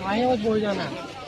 અહીંયા જ બોલ જાના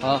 હા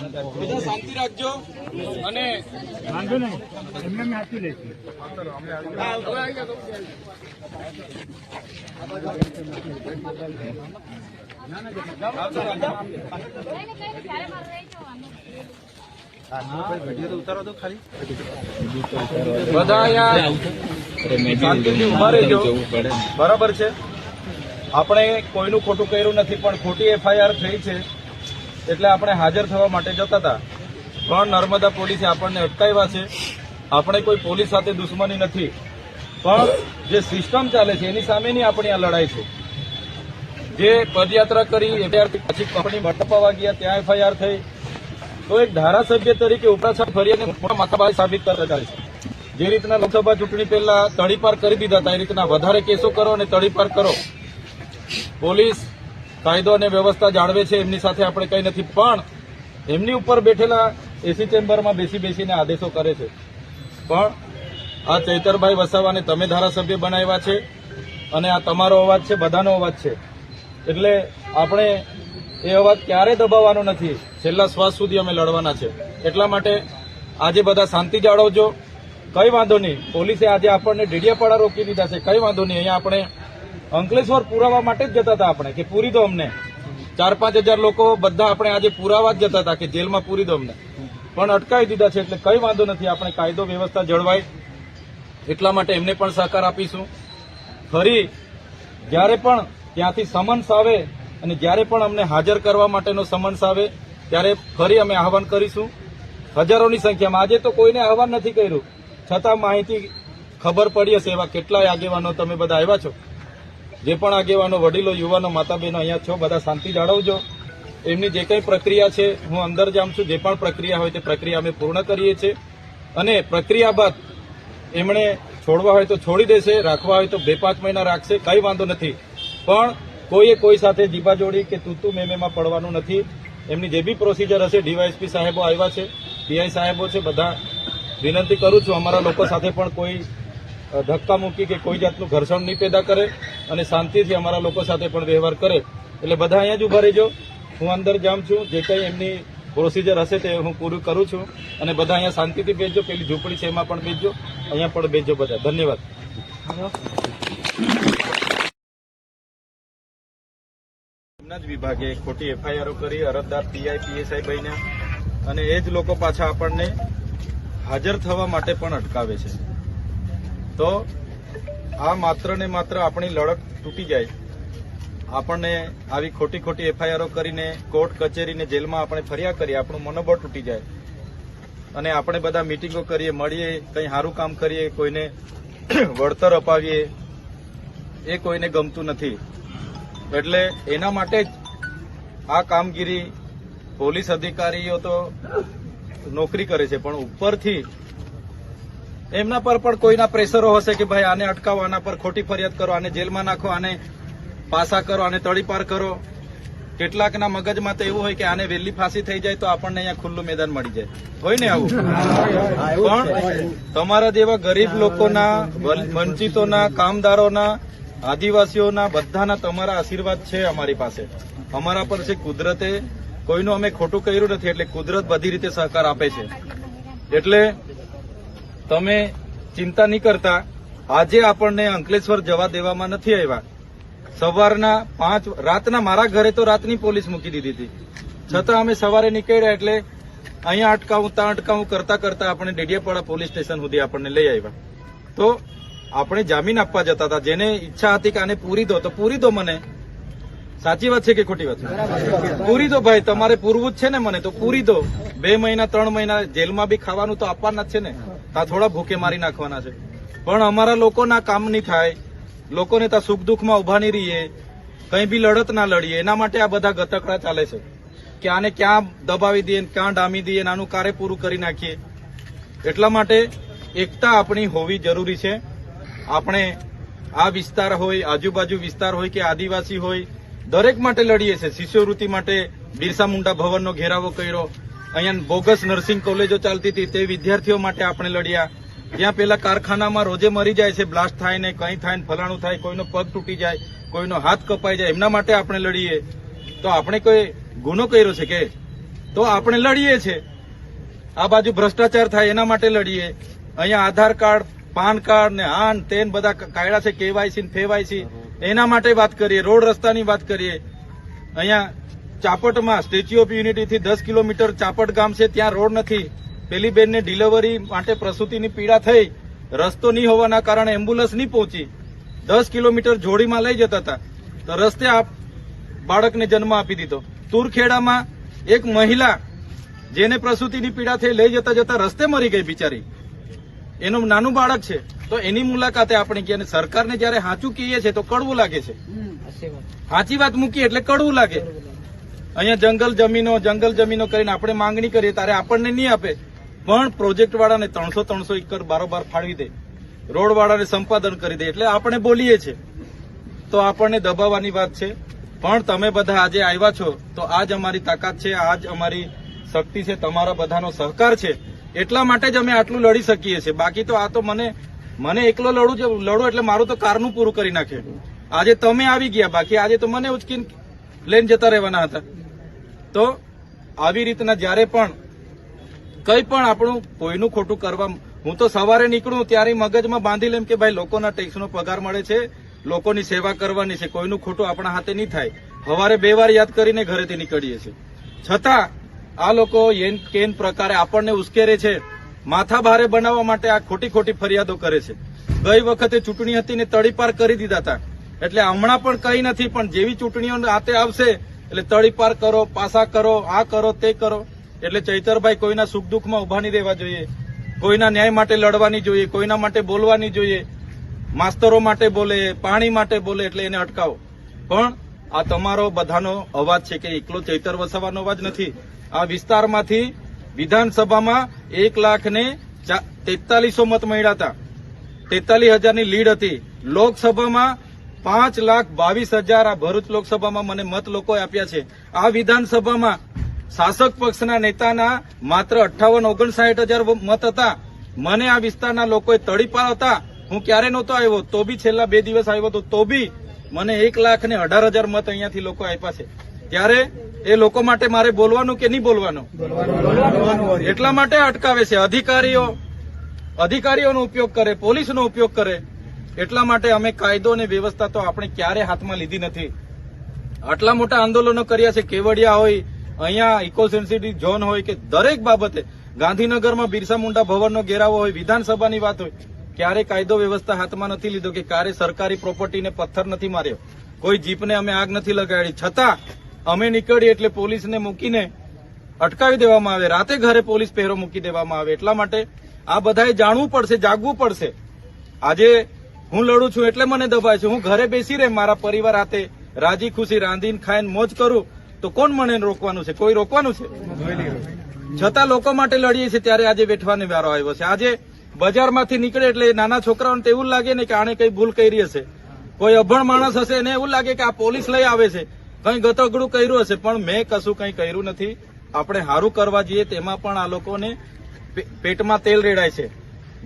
બધા શાંતિ રાખજો. અને વાંધો નહીં. એમને મેં આપી લઈશું બરાબર છે. આપણે કોઈનું ખોટું કર્યું નથી પણ ખોટી એફઆઈઆર થઈ છે. એટલે આપણે હાજર થવા માટે જતા હતા. પણ નર્મદા પોલીસે આપણને અટકાવ્યા છે. આપણે કોઈ પોલીસ સાથે દુશ્મની નથી. પણ જે સિસ્ટમ ચાલે છે, એની સામેની આપણી આ લડાઈ છે. જે પદયાત્રા કરી, એફઆઈઆર પછી કંપની મટપાવા ગયા, ત્યાં એફઆઈઆર થઈ. તો એક ધારાસભ્ય તરીકે ઉપરાછાપ ફરિયાને મોટા માથાભાઈ સાબિત કરતા ચાલે છે. જે રીતના લોકસભા ચૂંટણી પહેલા તળીપાર કરી દીધા હતા, એ રીતના વધારે કેસો કરો અને તળીપાર કરો. પોલીસ કાયદો અને વ્યવસ્થા જાળવે છે એમની સાથે આપણે કંઈ નથી. પણ એમની ઉપર બેઠેલા એસી ચેમ્બરમાં બેસી બેસીને આદેશો કરે છે. પણ આ ચૈતરભાઈ વસાવાને તમે ધારાસભ્ય બનાવ્યા છે અને આ તમારો અવાજ છે, બધાનો અવાજ છે. એટલે આપણે એ અવાજ ક્યારે દબાવવાનો નથી? છેલ્લા શ્વાસ સુધી અમે લડવાના છે. એટલા માટે આજે બધા શાંતિ જાળવજો. કંઈ વાંધો નહીં. પોલીસે આજે આપણને ડીડિયાપાડા રોકી દીધા છે. કઈ વાંધો નહીં. અહીંયા આપણે અંકલેશ્વર પુરાવા માટે જ જતા હતા આપણે, કે પૂરી દો અમને. ચાર પાંચ હજાર લોકો બધા આપણે આજે પુરાવા જ જતા હતા, કે જેલમાં પૂરી દો અમને. પણ અટકાવી દીધા છે, એટલે કઈ વાંધો નથી, આપણે કાયદો વ્યવસ્થા જળવાય. એટલા માટે એમને પણ સહકાર આપીશું. ફરી, જ્યારે પણ ત્યાંથી સમન્સ આવે અને જ્યારે પણ અમને હાજર કરવા માટેનો સમન્સ આવે, ત્યારે ફરી અમે આહવાન કરીશું. હજારોની સંખ્યામાં, આજે તો કોઈને આહવાન નથી કર્યું. છતાં માહિતી ખબર પડી હશે એવા કેટલાય આગેવાનો તમે બધા આવ્યા છો. જે પણ આગેવાનો, વડીલો, યુવાનો માતા બહેનો અહીંયા છો, બધા શાંતિ જાળવજો. એમની જે કંઈ પ્રક્રિયા છે, હું અંદર જામ છું, જે પણ પ્રક્રિયા હોય તે પ્રક્રિયા અમે પૂર્ણ કરીએ છીએ. અને પ્રક્રિયા બાદ એમણે છોડવા હોય તો છોડી દેશે, રાખવા હોય તો બે પાંચ મહિના રાખશે, કંઈ વાંધો નથી. પણ કોઈએ કોઈ સાથે જીબાજોડી કે તૂતુ મેમેમાં પડવાનું નથી. એમની જે બી પ્રોસિજર હશે, ડીવાયએસપી સાહેબો આવ્યા છે, પીઆઈ સાહેબો છે, બધા વિનંતી કરું છું, અમારા લોકો સાથે પણ કોઈ ધક્કા મૂકી કે કોઈ જાતનું ઘર્ષણ નહીં પેદા કરે અને શાંતિથી અમારા લોકો સાથે પણ વ્યવહાર કરે. એટલે બધા અહીંયા જ ઊભા રહેજો. હું અંદર જામ છું. જે કંઈ એમની પ્રોસિજર હશે તે હું પૂરું કરું છું. અને બધા અહીંયા શાંતિથી બેસજો. પેલી ઝૂંપડી છે એમાં પણ બેસજો. અહીંયા પણ બેસજો બધા. ધન્યવાદ. એમના જ વિભાગે ખોટી એફઆઈઆરો કરી. અરજદાર પીઆઈ પીએસઆઈ બન્યા. અને એ જ લોકો પાછા આપણને હાજર થવા માટે પણ અટકાવે છે. તો આ માત્ર ને માત્ર આપણી લડત તૂટી જાય. આપણને આવી ખોટી ખોટી એફઆઈઆરો કરીને કોર્ટ કચેરીને જેલમાં આપણે ફરિયાદ કરીએ, આપણું મનોબળ તૂટી જાય. અને આપણે બધા મિટિંગો કરીએ, મળીએ, કંઈ સારું કામ કરીએ, કોઈને વળતર અપાવીએ, એ કોઈને ગમતું નથી. એટલે એના માટે જ આ કામગીરી પોલીસ અધિકારીઓ તો નોકરી કરે છે, પણ ઉપરથી એમના પર પણ કોઈના પ્રેશરો હશે કે ભાઈ આને અટકાવો આના પર ખોટી ફરિયાદ કરો આને જેલમાં નાખો આને પાસા કરો આને તળીપાર કરો. કેટલાકના મગજમાં તો એવું હોય કે આને વહેલી ફાંસી થઈ જાય તો આપણને અહીંયા ખુલ્લું મેદાન મળી જાય. હોય ને આવું? પણ તમારા જેવા ગરીબ લોકોના વંચિતોના કામદારોના આદિવાસીઓના બધાના તમારા આશીર્વાદ છે અમારી પાસે. અમારા પર છે કુદરતે કોઈનું અમે ખોટું કર્યું નથી એટલે કુદરત બધી રીતે સહકાર આપે છે. એટલે તમે ચિંતા નહીં કરતા. આજે આપણને અંકલેશ્વર જવા દેવામાં નથી આવ્યા. સવારના પાંચ, રાતના મારા ઘરે તો રાતની પોલીસ મૂકી દીધી હતી. છતાં અમે સવારે નીકળ્યા એટલે અહીંયા અટકાવું, ત્યાં અટકાવું કરતા કરતા આપણે ડેડિયાપાડા પોલીસ સ્ટેશન સુધી આપણને લઈ આવ્યા. તો આપણે જામીન આપવા જતા હતા. જેને ઈચ્છા હતી કે આને પૂરી દો, તો પૂરી દો મને. સાચી વાત છે કે ખોટી વાત છે? પૂરી દો ભાઈ, તમારે પૂરવું જ છે ને મને. તો પૂરી દો. બે મહિના, ત્રણ મહિના જેલમાં બી ખાવાનું તો આપવાના જ છે ને. તા થોડા ભૂકે મારી નાખવાના છે. પણ અમારા લોકોના કામ નહીં થાય. લોકોને ત્યાં સુખ દુઃખમાં ઊભા નહીં રહીએ. કંઈ બી લડત ના લડીએ. એના માટે આ બધા ગતકડા ચાલે છે. કે આને ક્યાં દબાવી દઈએ, ક્યાં ડામી દઈએ આનું કાર્ય પૂરું કરી નાખીએ. એટલા માટે એકતા આપણી હોવી જરૂરી છે. આપણે આ વિસ્તાર હોય, આજુબાજુ વિસ્તાર હોય કે આદિવાસી હોય, દરેક માટે લડીએ છીએ શિષ્યવૃત્તિ માટે બિરસા મુંડા ભવનનો ઘેરાવો કર્યો. અહીંયા બોગસ નર્સિંગ કોલેજો ચાલતી હતી. તે વિદ્યાર્થીઓ માટે આપણે લડ્યા. ત્યાં પેલા કારખાનામાં રોજે મરી જાય છે, બ્લાસ્ટ થાય ને કંઈ થાય ને ફલાણું થાય, કોઈનો પગ તૂટી જાય, કોઈનો હાથ કપાઈ જાય, એમના માટે આપણે લડીએ. તો આપણે કોઈ ગુનો કર્યો છે કે? તો આપણે લડીએ છીએ આ બાજુ ભ્રષ્ટાચાર થાય એના માટે લડીએ. અહીંયા આધાર કાર્ડ, પાન કાર્ડ ને આન તેન બધા કાયદા છે, કેવાયસી ને ફેવાયસી. એના માટે વાત કરીએ, રોડ રસ્તાની વાત કરીએ. અહીંયા ચાપટમાં સ્ટેચ્યુ ઓફ યુનિટીથી દસ કિલોમીટર ચાપટ ગામ છે ત્યાં રોડ નથી. પેલી બેનને ડિલિવરી માટે પ્રસૂતિની પીડા થઈ. રસ્તો નહીં હોવાના કારણે એમ્બ્યુલન્સ નહીં પહોંચી. દસ કિલોમીટર જોડીમાં લઈ જતા હતા. તો રસ્તે આ બાળકને જન્મ આપી દીધો. તુરખેડામાં એક મહિલા જેને પ્રસૂતિની પીડા થઈ લઈ જતા જતા રસ્તે મરી ગઈ બિચારી. એનું નાનું બાળક છે. તો એની મુલાકાતે આપણે કહીએ અને સરકારને જયારે સાચું કહીએ છીએ તો કડવું લાગે છે. સાચી વાત. મૂકીએ એટલે કડવું લાગે. અહીંયા જંગલ જમીનો જંગલ જમીનો કરીને આપણે માંગણી કરીએ ત્યારે આપણને નહીં આપે. પણ પ્રોજેક્ટ વાળાને ત્રણસો ત્રણસો એકર બારોબાર ફાળવી દે. રોડ વાળાને સંપાદન કરી દે. એટલે આપણે બોલીએ છીએ. તો આપણને દબાવવાની વાત છે. પણ તમે બધા આજે આવ્યા છો, તો આજ અમારી તાકાત છે, આજ અમારી શક્તિ છે, તમારા બધાનો સહકાર છે. એટલા માટે જ અમે આટલું લડી શકીએ છીએ. બાકી તો આ તો મને મને એકલો લડું લડું એટલે મારું તો કારનું પૂરું કરી નાખે. આજે તમે આવી ગયા, બાકી આજે તો મને ઉચકીને લઈને જતા રહેવાના હતા. તો આવી રીતના જ્યારે પણ કંઈ પણ આપણું કોઈનું ખોટું કરવા, હું તો સવારે નીકળું ત્યારે મગજમાં બાંધી લેમ કે ભાઈ લોકોના ટેક્સનો પગાર મળે છે, લોકોની સેવા કરવાની છે, કોઈનું ખોટું આપણા હાથે નહીં થાય. સવારે બે વાર યાદ કરીને ઘરેથી નીકળીએ છીએ. છતાં આ લોકો એન કેન પ્રકારે આપણને ઉશ્કેરે છે, માથા ભારે બનાવવા માટે આ ખોટી ખોટી ફરિયાદો કરે છે. ગઈ વખતે ચૂંટણી હતી ને તડીપાર કરી દીધા હતા. એટલે હમણાં પણ કઈ નથી, પણ જેવી ચૂંટણીઓ હાથે આવશે એટલે તળીપાર કરો, પાસા કરો, આ કરો, તે કરો. એટલે ચૈતરભાઈ કોઈના સુખ દુઃખમાં ઊભા નહીં રહેવા જોઈએ. કોઈના ન્યાય માટે લડવાની જોઈએ, કોઈના માટે બોલવાની જોઈએ. માસ્તરો માટે બોલે, પાણી માટે બોલે, એટલે એને અટકાવો. પણ આ તમારો બધાનો અવાજ છે કે એકલો ચૈતર વસાવાનો અવાજ નથી. આ વિસ્તારમાંથી વિધાનસભામાં એક લાખ ને તેતાલીસો મત મળ્યા હતા. તેતાલીસ હજારની લીડ હતી. લોકસભામાં પાંચ લાખ બાવીસ હજાર આ ભરૂચ લોકસભામાં મને મત લોકોએ આપ્યા છે. આ વિધાનસભામાં શાસક પક્ષના નેતાના માત્ર અઠ્ઠાવન ઓગણસાઠ હજાર મત હતા. મને આ વિસ્તારના લોકોએ તડીપાર હતા હું ક્યારે નહોતો આવ્યો, તો બી છેલ્લા બે દિવસ આવ્યો હતો તો બી મને એક લાખ ને અઢાર હજાર મત અહીંયાથી લોકો આપ્યા છે. ત્યારે એ લોકો માટે મારે બોલવાનું કે નહીં બોલવાનું? એટલા માટે અટકાવે છે. અધિકારીઓ અધિકારીઓનો ઉપયોગ કરે, પોલીસનો ઉપયોગ કરે. એટલા માટે અમે કાયદો અને વ્યવસ્થા તો આપણે ક્યારે હાથમાં લીધી નથી. આટલા મોટા આંદોલનો કર્યા છે, કેવડિયા હોય, અહીંયા ઇકો સેન્સિટિવ ઝોન હોય કે દરેક બાબતે. ગાંધીનગરમાં બિરસા મુંડા ભવનનો ઘેરાવો હોય, વિધાનસભાની વાત હોય, ક્યારે કાયદો વ્યવસ્થા હાથમાં નથી લીધો કે ક્યારે સરકારી પ્રોપર્ટીને પથ્થર નથી માર્યો. કોઈ જીપને અમે આગ નથી લગાડી. છતાં અમે નીકળીએ એટલે પોલીસને મૂકીને અટકાવી દેવામાં આવે. રાતે ઘરે પોલીસ પહેરો મૂકી દેવામાં આવે. એટલા માટે આ બધાએ જાણવું પડશે, જાગવું પડશે. આજે હું લડું છું એટલે મને દબાય છે. હું ઘરે બેસી રહે, મારા પરિવાર હાથે રાજી, ખુશી રાંધીને ખાઈને મોજ કરું, તો કોણ મને રોકવાનું છે? કોઈ રોકવાનું છે? છતાં લોકો માટે લડીએ છીએ, ત્યારે આજે બેઠવાનો વારો આવ્યો છે. આજે બજારમાંથી નીકળે એટલે નાના છોકરાઓને તો એવું લાગે ને કે આને કઈ ભૂલ કરી હશે. કોઈ અભણ માણસ હશે એને એવું લાગે કે આ પોલીસ લઈ આવે છે. કંઈ ગતગડું કર્યું હશે, પણ મેં કશું કંઈ કર્યું નથી. આપણે સારું કરવા જઈએ, તેમાં પણ આ લોકોને પેટમાં તેલ રેડાય છે.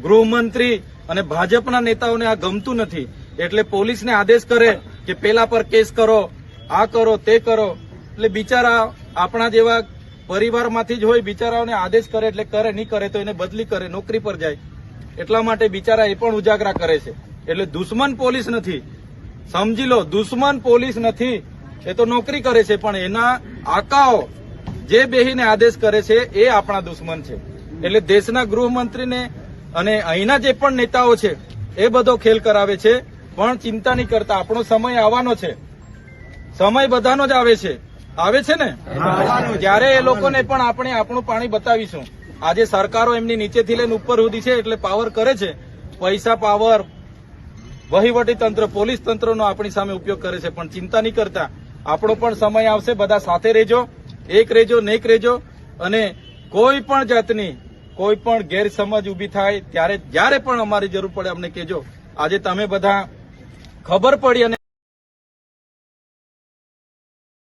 ગૃહમંત્રી અને ભાજપના નેતાઓને આ ગમતું નથી. એટલે પોલીસને આદેશ કરે કે પેલા પર કેસ કરો, આ કરો, તે કરો. એટલે બિચારા આપણા જેવા પરિવારમાંથી જ હોય, બિચારાઓને આદેશ કરે એટલે કરે નહીં કરે તો એને બદલી કરે, નોકરી પર જાય. એટલા માટે બિચારા એ પણ ઉજાગરા કરે છે. એટલે દુશ્મન પોલીસ નથી. સમજી લો, દુશ્મન પોલીસ નથી. એ તો નોકરી કરે છે, પણ એના આકાઓ જે બેહીને આદેશ કરે છે, એ આપણા દુશ્મન છે. એટલે દેશના ગૃહમંત્રીને અને અહીંના જે પણ નેતાઓ છે એ બધો ખેલ કરાવે છે પણ ચિંતા નહીં કરતા. આપણો સમય આવવાનો છે. સમય બધાનો જ આવે છે. આવે છે ને? જયારે એ લોકોને પણ આપણે આપણું પાણી બતાવીશું. આજે સરકારો એમની નીચેથી લઈને ઉપર સુધી છે એટલે પાવર કરે છે. પૈસા પાવર વહીવટી તંત્ર પોલીસ તંત્રનો આપણી સામે ઉપયોગ કરે છે પણ ચિંતા નહીં કરતા. આપણો પણ સમય આવશે બધા સાથે રહેજો. એક રહેજો નેક રહેજો. અને કોઈ પણ જાતની કોઈ પણ ગેરસમજ ઊભી થાય, ત્યારે, જ્યારે પણ અમારી જરૂર પડે અમને કહેજો. આજે તમે બધા ખબર પડી અને